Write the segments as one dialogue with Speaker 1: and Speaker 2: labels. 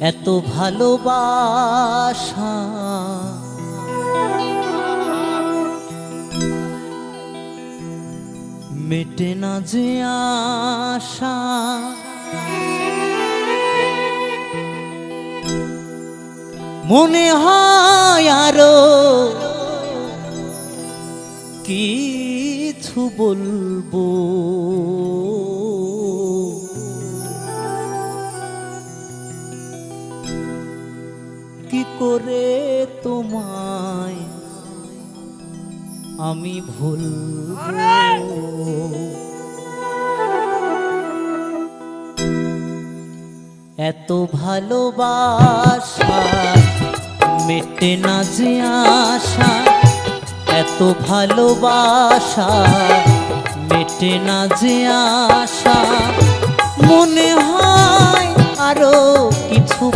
Speaker 1: এত ভালোবাসা। মেটে না যে আশা। মনে হয় আরও কিছু বলব। কি করে তোমায় আমি ভুল এত ভালোবাসা মেটে না যে আশা, এত ভালোবাসা মেটে না যে আশা। মনে হয় আরও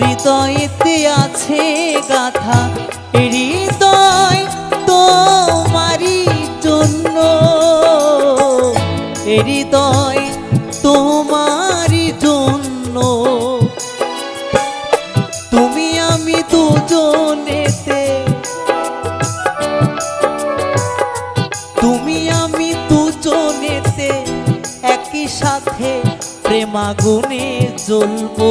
Speaker 1: হৃদয়েতে আছে গাথা। হৃদয় তোমারই জন্য। হৃদয় তোমারই জন্য। তুমি আমি দুজনেতে। তুমি আমি দুজনেতে একই সাথে প্রেমাগুনে জ্বলবো।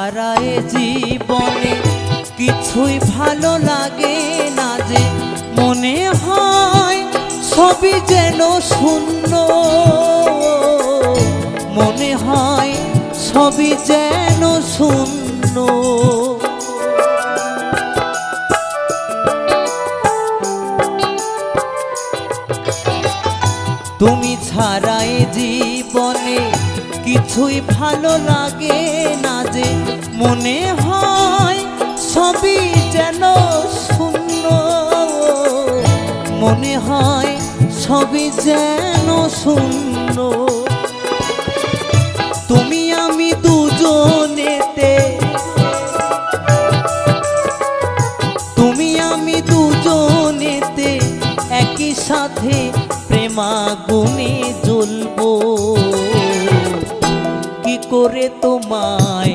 Speaker 1: তুমি ছাড়া এ জীবনে কিছুই ভালো লাগে না যে মনে হয় সবই যেন শূন্য। মনে হয় সবই যেন শূন্য। তুমি ছাড়া এ জীবনে কিছুই ভালো লাগে না যে মনে হয় সবই যেন শূন্য। মনে হয় সবই যেন শূন্য। তুমি আমি দুজনেতে। তুমি আমি দুজনেতে একই সাথে প্রেমাগুনে জ্বলবো। কি করে তোমায়